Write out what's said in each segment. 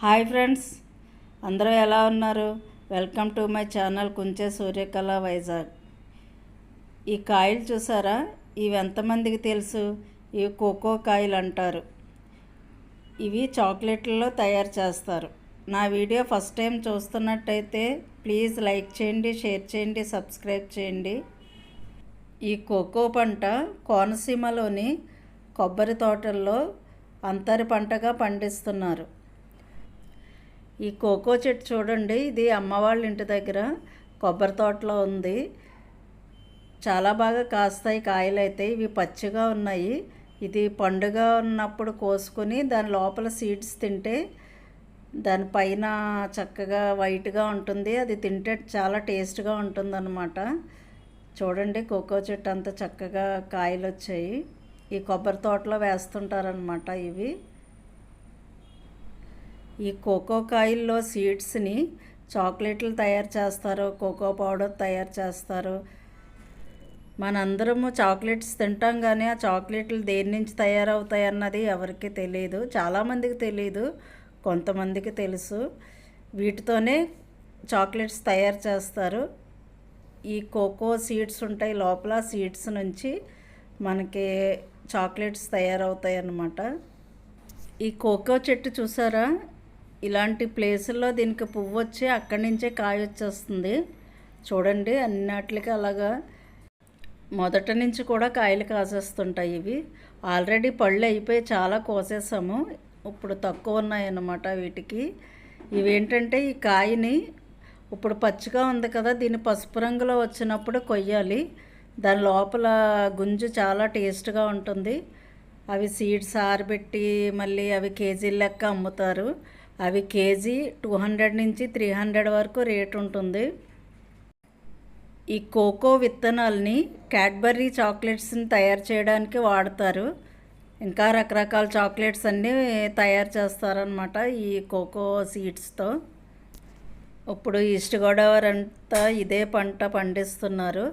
Hi friends అందరూ ఎలా ఉన్నారు? Welcome to my channel Kunche Suryakala Vizag. ఈ కాయలు చూసారా? ఇవి ఎంతమందికి తెలుసు? ఇవి కోకో కాయలు అంటారు. ఇవి చాక్లెట్లలో తయారు చేస్తారు. నా వీడియో ఫస్ట్ టైం చూస్తున్నట్టయితే ప్లీజ్ లైక్ చేయండి షేర్ చేయండి సబ్స్క్రైబ్ చేయండి. ఈ కోకో పంట కోనసీమలోని కొబ్బరి తోటల్లో అంతరి పంటగా పండిస్తున్నారు. ఈ కోకో చెట్టు చూడండి ఇది అమ్మవాళ్ళ ఇంటి దగ్గర కొబ్బరి తోటలో ఉంది. చాలా బాగా కాస్తాయి కాయలు అయితే ఇవి పచ్చిగా ఉన్నాయి. ఇది పండుగ ఉన్నప్పుడు కోసుకొని దాని లోపల సీడ్స్ తింటే దానిపైన చక్కగా వైట్గా ఉంటుంది. అది తింటే చాలా టేస్ట్గా ఉంటుందన్నమాట. చూడండి కోకో చెట్టు అంత చక్కగా కాయలు వచ్చాయి. ఈ కొబ్బరి తోటలో వేస్తుంటారనమాట ఇవి. ఈ కోకో కాయల్లో సీడ్స్ని చాక్లెట్లు తయారు చేస్తారు కోకో పౌడర్ తయారు చేస్తారు. మనందరము చాక్లెట్స్ తింటాం కానీ ఆ చాక్లెట్లు దేని నుంచి తయారవుతాయి అన్నది ఎవరికి తెలియదు చాలామందికి తెలియదు కొంతమందికి తెలుసు. వీటితోనే చాక్లెట్స్ తయారు చేస్తారు. ఈ కోకో సీడ్స్ ఉంటాయి. లోపల సీడ్స్ నుంచి మనకి చాక్లెట్స్ తయారవుతాయి అన్నమాట ఈ కోకో చెట్టు చూసారా? ఇలాంటి ప్లేసుల్లో దీనికి పువ్వు వచ్చి అక్కడి నుంచే కాయ వచ్చేస్తుంది. చూడండి అన్నిటికి అలాగా మొదట నుంచి కూడా కాయలు కాసేస్తుంటాయి ఇవి. ఆల్రెడీ పళ్ళు అయిపోయి చాలా కోసేసాము. ఇప్పుడు తక్కువ ఉన్నాయన్నమాట వీటికి. ఇవేంటంటే ఈ కాయని ఇప్పుడు పచ్చిగా ఉంది కదా దీన్ని పసుపు రంగులో వచ్చినప్పుడు కొయ్యాలి. దాని లోపల గుంజు చాలా టేస్ట్గా ఉంటుంది. అవి సీడ్స్ ఆరబెట్టి మళ్ళీ అవి కేజీల లెక్క అమ్ముతారు. అవి కేజీ టూ హండ్రెడ్ నుంచి త్రీ హండ్రెడ్ వరకు రేట్ ఉంటుంది. ఈ కోకో విత్తనాల్ని క్యాడ్బరీ చాక్లెట్స్ని తయారు చేయడానికి వాడతారు. ఇంకా రకరకాల చాక్లెట్స్ అన్నీ తయారు చేస్తారనమాట ఈ కోకో సీడ్స్తో. ఇప్పుడు ఈస్ట్ గోదావరి అంతా ఇదే పంట పండిస్తున్నారు.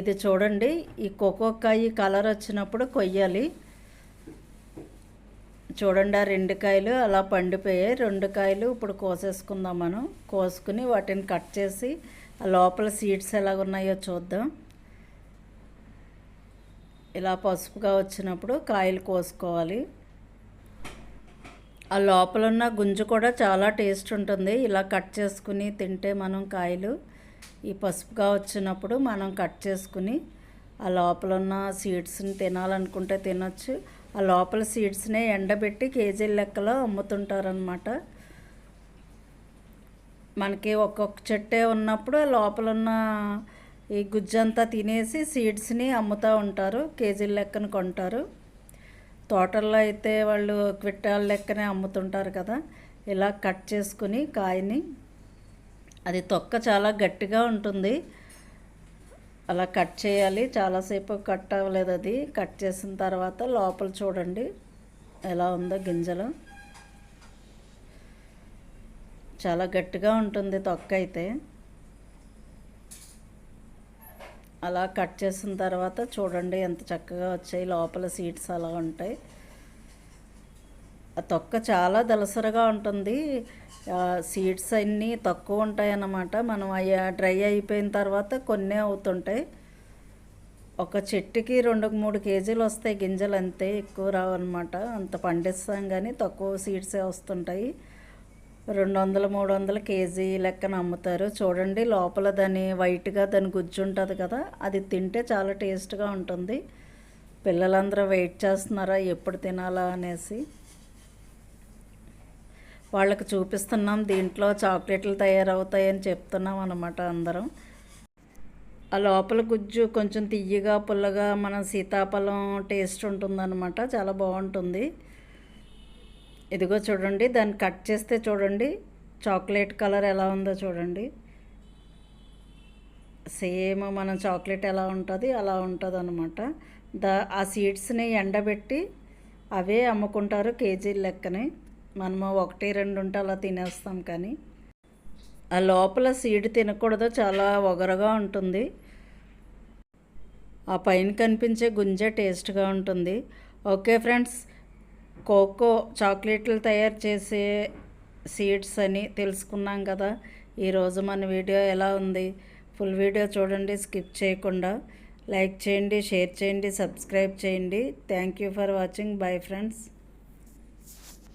ఇది చూడండి ఈ కోకోకాయ కలర్ వచ్చినప్పుడు కొయ్యాలి. చూడండి ఆ రెండు కాయలు అలా పండిపోయాయి. రెండు కాయలు ఇప్పుడు కోసేసుకుందాం మనం. కోసుకుని వాటిని కట్ చేసి ఆ లోపల సీడ్స్ ఎలాగ ఉన్నాయో చూద్దాం. ఇలా పసుపుగా వచ్చినప్పుడు కాయలు కోసుకోవాలి. ఆ లోపల ఉన్న గుంజు కూడా చాలా టేస్ట్ ఉంటుంది. ఇలా కట్ చేసుకుని తింటే మనం కాయలు ఈ పసుపుగా వచ్చినప్పుడు మనం కట్ చేసుకుని ఆ లోపల ఉన్న సీడ్స్ని తినాలనుకుంటే తినొచ్చు. ఆ లోపల సీడ్స్నే ఎండబెట్టి కేజీల లెక్కలో అమ్ముతుంటారనమాట మనకి ఒక్కొక్క చెట్టే ఉన్నప్పుడు లోపల ఉన్న ఈ గుజ్జంతా తినేసి సీడ్స్ని అమ్ముతూ ఉంటారు కేజీల లెక్కన కొంటారు. తోటల్లో అయితే వాళ్ళు క్విట్టాల లెక్కనే అమ్ముతుంటారు కదా ఇలా కట్ చేసుకుని కాయని. అది తొక్క చాలా గట్టిగా ఉంటుంది. అలా కట్ చేయాలి. చాలాసేపు కట్ అవ్వలేదు అది. కట్ చేసిన తర్వాత లోపల చూడండి ఎలా ఉందో గింజలు. చాలా గట్టిగా ఉంటుంది తొక్క అయితే. అలా కట్ చేసిన తర్వాత చూడండి ఎంత చక్కగా వచ్చాయి. లోపల సీడ్స్ అలా ఉంటాయి. తొక్క చాలా దలసరగా ఉంటుంది. సీడ్స్ అన్నీ తక్కువ ఉంటాయి అన్నమాట మనం అవి డ్రై అయిపోయిన తర్వాత కొన్ని అవుతుంటాయి. ఒక చెట్టుకి రెండు మూడు కేజీలు వస్తాయి గింజలు అంతే ఎక్కువ రావన్నమాట. అంత పండిస్తాం కానీ తక్కువ సీడ్సే వస్తుంటాయి. రెండు వందలు మూడు వందల కేజీ లెక్కన అమ్ముతారు. చూడండి లోపల దాని వైట్గా దాని గుజ్జు ఉంటుంది కదా అది తింటే చాలా టేస్ట్గా ఉంటుంది. పిల్లలందరూ వెయిట్ చేస్తున్నారా ఎప్పుడు తినాలా అనేసి. వాళ్ళకి చూపిస్తున్నాం దీంట్లో చాక్లెట్లు తయారవుతాయని చెప్తున్నాం అనమాట అందరం. ఆ లోపల గుజ్జు కొంచెం తియ్యగా పుల్లగా మన సీతాఫలం టేస్ట్ ఉంటుందన్నమాట. చాలా బాగుంటుంది. ఇదిగో చూడండి దాన్ని కట్ చేస్తే చూడండి చాక్లెట్ కలర్ ఎలా ఉందో చూడండి. సేమ్ మన చాక్లెట్ ఎలా ఉంటుంది అలా ఉంటుంది అనమాట దా ఆ సీడ్స్ని ఎండబెట్టి అవే అమ్ముకుంటారు కేజీ లెక్కనే. మనము ఒకటి రెండు ఉంటే అలా తినేస్తాం కానీ. ఆ లోపల సీడ్ తినకూడదు చాలా ఒగరగా ఉంటుంది. ఆ పైన కనిపించే గుంజ టేస్ట్గా ఉంటుంది. ఓకే ఫ్రెండ్స్ కోకో చాక్లెట్లు తయారు చేసే సీడ్స్ అని తెలుసుకున్నాం కదా. ఈరోజు మన వీడియో ఎలా ఉంది? ఫుల్ వీడియో చూడండి స్కిప్ చేయకుండా. లైక్ చేయండి షేర్ చేయండి సబ్స్క్రైబ్ చేయండి. Thank you for watching. Bye friends.